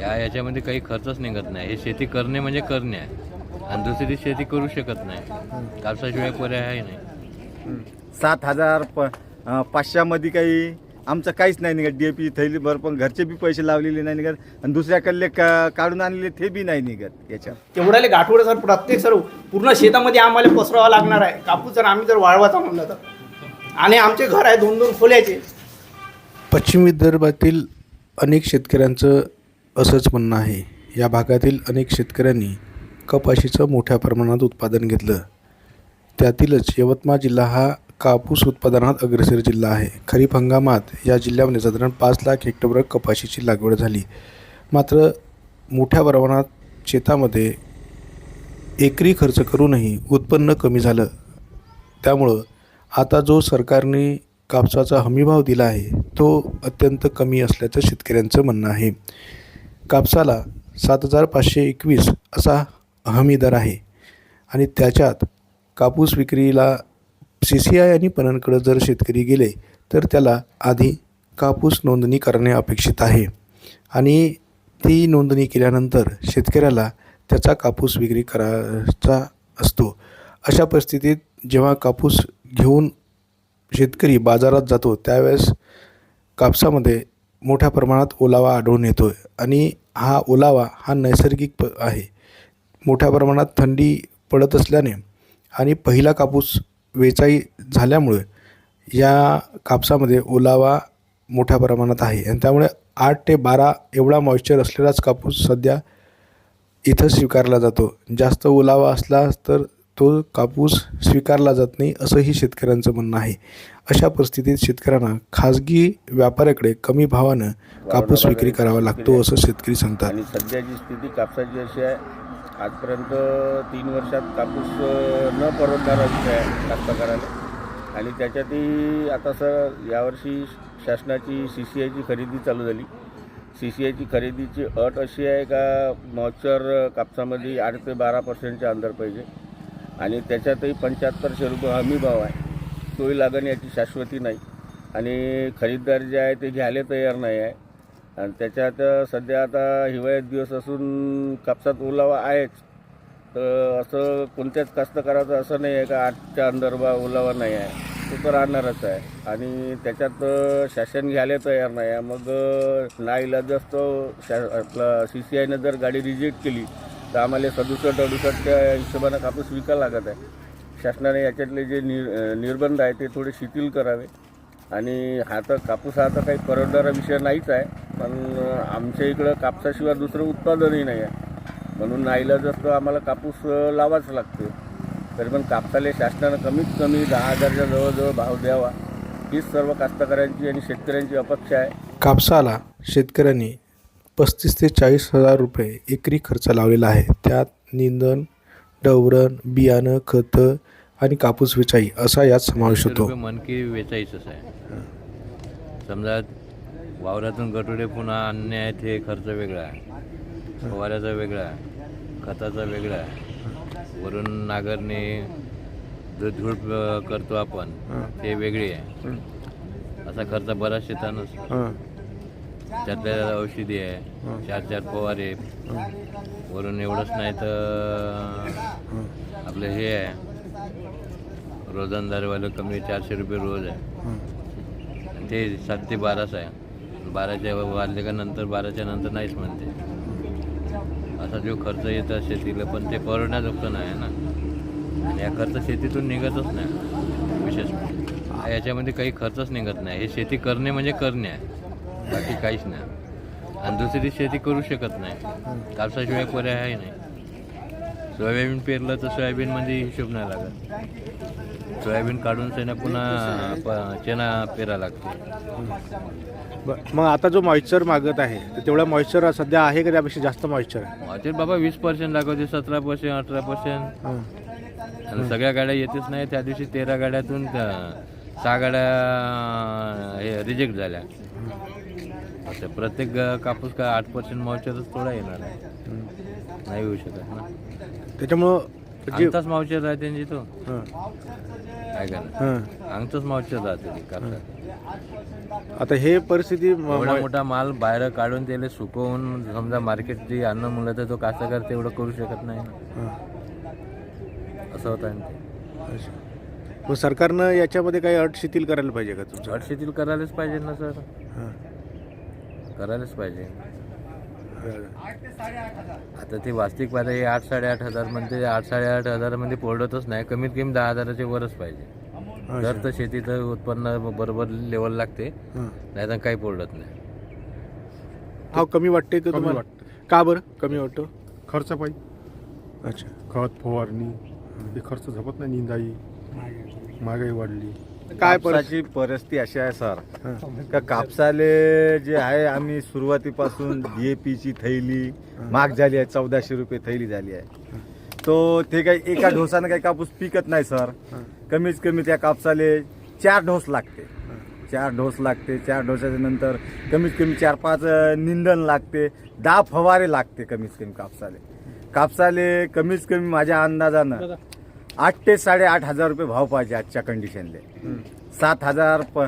या याच्यामध्ये काही खर्चच निघत नाही. हे शेती करणे म्हणजे करणे आहे. आणि दुसरी शेती करू शकत नाही. कापसाशिवाय पर्याय आहे नाही. सात हजार प पाचशेमध्ये काही आमचं काहीच नाही निघत. डी ए पी थैली भर पण घरचे बी पैसे लावलेले नाही निघत. आणि दुसऱ्याकडले का काढून आणलेले ते बी नाही निघत याच्यात. तेवढ्याले गाठोडे सर प्रत्येक सर पूर्ण शेतामध्ये आम्हाला पसरावा लागणार आहे. कापूस जर आम्ही जर वाळवाचा म्हणलं तर. आणि आमचे घर आहे दोन दोन खोल्याचे. पश्चिम विदर्भातील अनेक शेतकऱ्यांचं असंच म्हणणं आहे. या भागातील अनेक शेतकऱ्यांनी कपाशीचं मोठ्या प्रमाणात उत्पादन घेतलं. त्यातीलच यवतमाळ जिल्हा हा कापूस उत्पादनात अग्रेसर जिल्हा आहे. खरीप हंगामात या जिल्ह्यामध्ये साधारण पाच लाख हेक्टरवर कपाशीची लागवड झाली. मात्र मोठ्या प्रमाणात शेतामध्ये एकरी खर्च करूनही उत्पन्न कमी झालं. त्यामुळं आता जो सरकारने कापसाचा हमीभाव दिला आहे तो अत्यंत कमी असल्याचं शेतकऱ्यांचं म्हणणं आहे. कापसाला सात हजार पाचशे एकवीस असा हमी दर आहे आणि त्याच्यात कापूस विक्रीला सी सी आय आणि पणनकडं जर शेतकरी गेले तर त्याला आधी कापूस नोंदणी करणे अपेक्षित आहे आणि ती नोंदणी केल्यानंतर शेतकऱ्याला त्याचा कापूस विक्री करायचा असतो. अशा परिस्थितीत जेव्हा कापूस घेऊन शेतकरी बाजारात जातो त्यावेळेस कापसामध्ये मोठ्या प्रमाणात ओलावा आढळून येतो आहे आणि हा ओलावा हा नैसर्गिक प आहे. मोठ्या प्रमाणात थंडी पडत असल्याने आणि पहिला कापूस वेचाई झाल्यामुळे या कापसामध्ये ओलावा मोठ्या प्रमाणात आहे. आणि त्यामुळे आठ ते बारा एवढा मॉइश्चर असलेलाच कापूस सध्या इथं स्वीकारला जातो. जास्त ओलावा असला तर तो कापूस स्वीकारला जात नाही असंही शेतकऱ्यांचं म्हणणं आहे. अशा परिस्थितीत शेतकऱ्यांना खाजगी व्यापाऱ्याकडे कमी भावानं कापूस विक्री करावा लागतो असं शेतकरी सांगतात. आणि सध्याची स्थिती कापसाची अशी आहे आजपर्यंत तीन वर्षात कापूस न परवडणारा विषय आहे कास्तकाराला. आणि त्याच्यातही आता सर यावर्षी शासनाची सी सी आयची खरेदी चालू झाली. सी सी आयची खरेदीची अट अशी आहे का मॉइश्चर कापसामध्ये आठ ते बारा पर्सेंटच्या अंदर पाहिजे. आणि त्याच्यातही पंच्याहत्तरशे रुपये हमी भाव आहे. तोही लागण याची शाश्वती नाही. आणि खरीददार जे आहे ते घ्यायला तयार नाही आहे. आणि त्याच्यात सध्या आता हिवाळ्यात दिवस असून कापसात ओलावा आहेच. तर असं कोणत्याच कास्तकाराचं असं नाही आहे का आठच्या अंदर बा ओलावा नाही आहे. तो तर राहणारच आहे. आणि त्याच्यात शासन घ्यायला तयार नाही आहे. मग नाईलाज तो शा आपलं सी सी आयनं जर गाडी रिजेक्ट केली तर आम्हाला सदुसष्ट अडुसष्टच्या हिशोबानं कापूस विकायला लागत आहे. शासनाने याच्यातले जे निर निर्बंध आहे ते थोडे शिथिल करावे. आणि हा तर कापूस हा तर काही परवडणारा विषय नाहीच आहे. पण आमच्या इकडं कापसाशिवाय दुसरं उत्पादनही नाही आहे. म्हणून नाईलाज असतो आम्हाला कापूस लावाच लागते. तरी पण कापसाले शासनानं कमीत कमी दहा हजारच्या जवळजवळ भाव द्यावा. हीच सर्व कास्तकऱ्यांची आणि शेतकऱ्यांची अपेक्षा आहे. कापसाला शेतकऱ्यांनी पस्तीस ते चाळीस हजार रुपये एकरी खर्च लावलेला आहे. त्यात निंदन डवरण बियाणं खतं आणि कापूस वेचाई असा यात समावेश होतो. मनकी वेचायचंच आहे. समजा वावरातून गटुडे पुन्हा आणणे आहे ते खर्च वेगळा आहे. फवाऱ्याचा वेगळा आहे. खताचा वेगळा आहे. वरून नागरणे जो धूळ अ, करतो आपण ते वेगळे आहे. असा खर्च बराच चार चार औषधी आहे चार चार फवारे वरून एवढंच नाही तर आपलं हे आहे. रोजंदारवालं कमी चारशे रुपये रोज आहे. ते सात ते बाराच आहे. बाराच्या वाढले का नंतर बाराच्या नंतर नाहीच म्हणते. असा जो खर्च येतो शेतीला पण ते परवडण्याजोगतं नाही आहे ना. आणि या खर्च शेतीतून निघतच नाही विशेष. याच्यामध्ये काही खर्चच निघत नाही. हे शेती करणे म्हणजे करणे आहे. बाकी काहीच नाही आणि दुसरी शेती करू शकत नाही. कापसाशिवाय पर्याय आहे नाही. सोयाबीन पेरलं तर सोयाबीनमध्ये हिशोब नाही लागत. सोयाबीन काढून सेना पुन्हा चणा पेरा लागते. मग आता जो मॉइश्चर मागत आहे तर तेवढा मॉइश्चर सध्या आहे का त्यापेक्षा जास्त मॉइश्चर आहे? बाबा वीस पर्सेंट दाखवते सतरा पर्सेंट अठरा पर्सेंट आणि सगळ्या गाड्या येतेच नाही. त्या दिवशी तेरा गाड्यातून सहा गाड्या हे रिजेक्ट झाल्या. आता प्रत्येक ग- कापूस का आठ पर्सेंट मावचरच थोडा येणार आहे नाही होऊ शकत ना त्याच्यामुळं जे अंगचाच मावचर राहते ना तो हं, काय करणार हं. अंगचाच मावचर राहते ते कापसात आता हे परिस्थिती म- एवढा मोठा माल बाहेर काढून त्याला सुकवून समजा मार्केट जे आणणं म्हणलं तर तो कास्तकार तेवढं करू शकत नाही ना हां. असं होतं ते. अच्छा. मग सरकारनं याच्यामध्ये काही अट शिथिल करायला पाहिजे का तुमचं अट शिथिल करायलाच पाहिजे ना सर हां. करायलाच पाहिजे. आता ते वास्तविक पाहता हे आठ साडेआठ हजार म्हणजे आठ साडेआठ हजारामध्ये पोरडतच नाही कमीत कमी दहा हजाराचे वरच पाहिजे. तर तर शेतीचं उत्पन्न बरोबर लेवल लागते हां. नाही तर काही पोरडत नाही. भाव कमी वाटते का तुम्हाला? का बरं? कमी वाटतं? खर्च पाहिजे. अच्छा. खत फवारणी हे. खर्च झपत नाही निंदाई. महागाई वाढली. काय परिस्थिती? परिस्थिती अशी आहे सर का कापसाले जे आहे आम्ही सुरुवातीपासून डीएपीची थैली महाग झाली आहे चौदाशे रुपये थैली झाली आहे. तो ते काही एका ढोसानं काही कापूस पिकत नाही सर. कमीत कमी त्या कापसाले चार ढोस लागते. चार ढोस लागते चार ढोसाच्या नंतर कमीत कमी चार पाच अं, निंदण लागते दहा फवारे लागते कमीत कमी कापसाले. कापसाले कमीत कमी माझ्या अंदाजानं आठ ते साडेआठ हजार रुपये भाव पाहिजे आजच्या कंडिशनले सात हजार प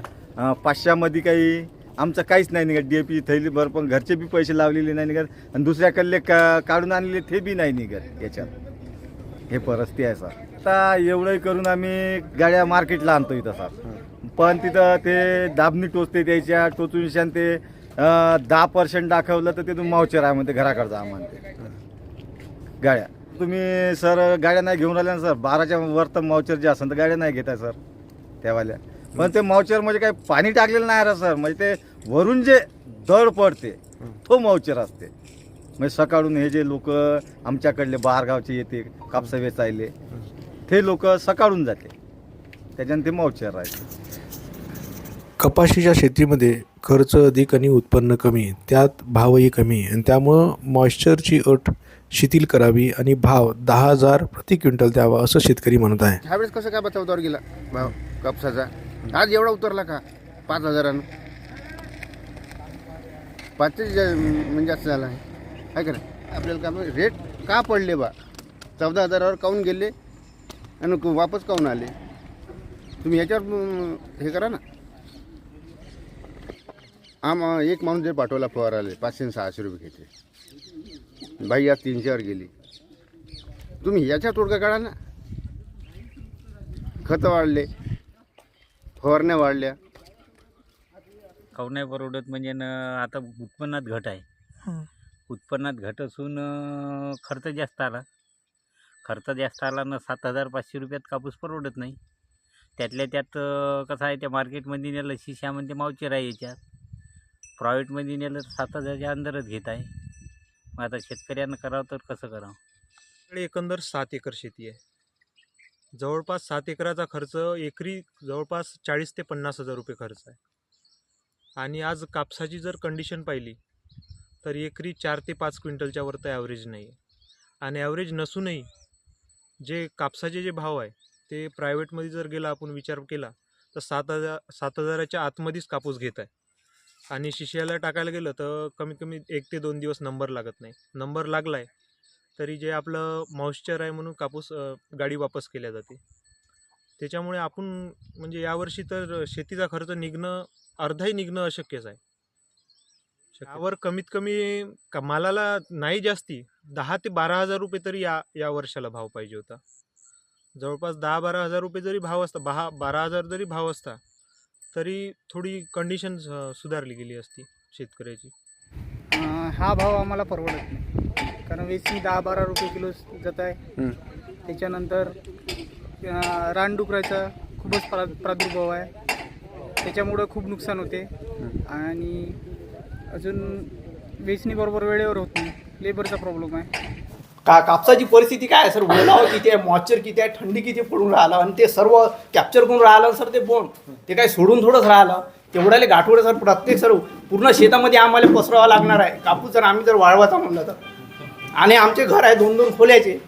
पाचशेमध्ये काही आमचं काहीच नाही निघत. डी ए पी थैली भर पण घरचे बी पैसे लावलेले नाही निघत. आणि दुसऱ्याकडले का काढून आणलेले ते बी नाही निघत याच्यात. हे परिस्थिती आहे सर. आता एवढंही करून आम्ही गाड्या मार्केटला आणतो इथं सर. पण तिथं ते दाबणी टोचते त्याच्या टोचून शान ते दहा पर्सेंट दाखवलं तर ते तुम्ही मावचर आहे म्हणते घराकडे जा म्हणते. गाड्या. तुम्ही सर गाड्या नाही घेऊन राहिल्या ना सर. बाराच्या वर तर मावचर जे असेल तर गाड्या नाही घेत आहे सर. त्यावाल्या. पण ते मावचर म्हणजे काही पाणी टाकलेलं नाही रा सर. म्हणजे ते वरून जे दळ पडते तो मावचर असते. म्हणजे सकाळून हे जे लोक आमच्याकडले बाहेरगावचे येते कापसा वेचायले ते लोक सकाळून जाते. त्याच्यानं ते मावचर राहते. कपाशीच्या शेतीमध्ये खर्च अधिक आणि उत्पन्न कमी त्यात भावही कमी आणि त्यामुळं मॉइश्चरची अट शिथिल करावी आणि भाव दहा हजार प्रति क्विंटल द्यावा असं शेतकरी म्हणत आहे. ह्यावेळेस कसं काय बचावतावर गेला? भाव कापसाचा. आज एवढा उतरला का? पाच हजारानं. पाचशे म्हणजे जास्त झाला आहे. काय करा आपल्याला का रेट का पडले बा? चौदा हजारावर काऊन गेले? आणि वापस काऊन आले? तुम्ही ह्याच्यावर हे करा ना. आम एक माणूस जे पाठवला फवाराले पाचशे सहाशे रुपये घेते बाई आज तीनशेवर गेली. तुम्ही याच्या तोडगा काढा ना. खतं वाढले फवारण्या वाढल्या. खाऊ नाही परवडत म्हणजे न आता उत्पन्नात घट आहे. उत्पन्नात घट असून खर्च जास्त आला. खर्च जास्त आला ना सात हजार पाचशे रुपयात कापूस परवडत नाही. त्यातल्या त्यात कसं आहे त्या मार्केटमध्ये नेलं शिशामध्ये मावचेर आहे याच्यात प्रायव्हेटमध्ये नेलं तर सात हजारच्या अंदरच घेत आहे. मग आता शेतकऱ्यांना करावं तर कसं करावं? आपल्याकडे एकंदर सात एकर शेती आहे. जवळपास सात एकराचा खर्च एकरी जवळपास चाळीस ते पन्नास हजार रुपये खर्च आहे. आणि आज कापसाची जर कंडिशन पाहिली तर एकरी चार ते पाच क्विंटलच्या वर तर ॲव्हरेज नाही आहे. आणि ॲव्हरेज नसूनही जे कापसाचे जे भाव आहे ते प्रायव्हेटमध्ये जर गेला आपण विचार केला तर सात हजार सात हजाराच्या आतमध्येच कापूस घेत आहे. आणि शिशियाला टाकायला गेलं तर कमीत कमी एक ते दोन दिवस नंबर लागत नाही. नंबर लागला आहे तरी जे आपलं मॉइश्चर आहे म्हणून कापूस गाडी वापस केल्या जाते. त्याच्यामुळे आपण म्हणजे यावर्षी तर शेतीचा खर्च निघणं अर्धाही निघणं अशक्यच आहे. यावर कमीत कमी का मालाला नाही जास्ती दहा ते बारा हजार रुपये तरी या या वर्षाला भाव पाहिजे होता. जवळपास दहा बारा हजार रुपये जरी भाव असता बहा बारा हजार जरी भाव असता तरी थोडी कंडिशन सुधारली गेली असती शेतकऱ्याची. अं, हा भाव आम्हाला परवडत नाही. कारण वेचणी दहा बारा रुपये किलो जात आहे. त्याच्यानंतर अं, रानडुकराचा खूपच प्रा प्रादुर्भाव आहे. त्याच्यामुळं खूप नुकसान होते. आणि अजून वेचणी बरोबर वेळेवर होत नाही. लेबरचा प्रॉब्लेम आहे. का कापसाची परिस्थिती काय आहे सर? ओलावा किती आहे मॉइश्चर किती आहे थंडी किती पडून राहिलं आणि ते सर्व कॅप्चर करून राहिलं सर ते बोंड ते काय सोडून थोडंच राहिलं. तेवढ्याले गाठवडे सर प्रत्येक सर पूर्ण शेतामध्ये आम्हाला पसरावं लागणार आहे. कापूस जर आम्ही जर वाळवायचा म्हणलं तर. आणि आमचे घर आहे दोन दोन खोल्याचे.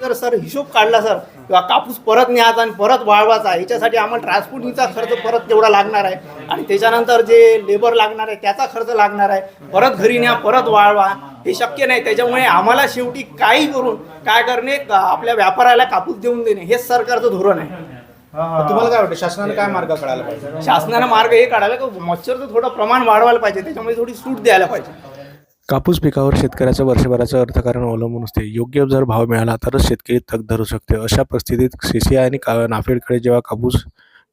जर सर हिशोब काढला सर. किंवा कापूस परत न्यायचा आणि परत वाळवायचा याच्यासाठी आम्हाला ट्रान्सपोर्टिंगचा खर्च परत तेवढा लागणार आहे. आणि त्याच्यानंतर जे लेबर लागणार आहे त्याचा खर्च लागणार आहे. परत घरी न्या परत वाळवा. हे शक्य नाही. त्याच्यामुळे आम्हाला शेवटी काही करून काय करणे आपल्या व्यापाऱ्याला कापूस देऊन देणे हेच सरकारचं धोरण आहे. तुम्हाला काय वाटतं शासनाने काय मार्ग काढायला पाहिजे? शासनानं मार्ग हे काढायला का मॉइश्चरचं थोडं प्रमाण वाढवायला पाहिजे त्याच्यामध्ये थोडी सूट द्यायला पाहिजे. कापूस पिकावर शेतकऱ्याचं वर्षभराचं अर्थकारण अवलंबून असते. योग्य जर भाव मिळाला तरच शेतकरी तग धरू शकते. अशा परिस्थितीत सीसीआय आणि का नाफेडकडे जेव्हा कापूस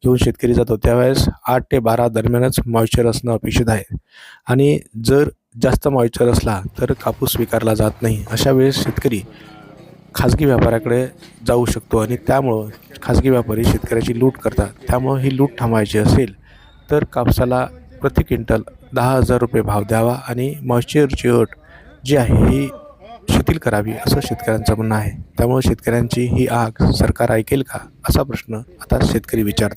घेऊन शेतकरी जातो त्यावेळेस आठ ते बारा दरम्यानच मॉइश्चर असणं अपेक्षित आहे. आणि जर जास्त मॉइश्चर असला तर कापूस स्वीकारला जात नाही. अशा वेळेस शेतकरी खाजगी व्यापाऱ्याकडे जाऊ शकतो आणि त्यामुळं खाजगी व्यापारी शेतकऱ्याची लूट करतात. त्यामुळं ही लूट थांबायची असेल तर कापसाला प्रति क्विंटल दहा हजार रुपये भाव द्यावा आणि मॉइश्चरची अट जी आहे ही शिथिल करावी असं शेतकऱ्यांचं म्हणणं आहे. त्यामुळे शेतकऱ्यांची ही आग सरकार ऐकेल का असा प्रश्न आता शेतकरी विचारतात.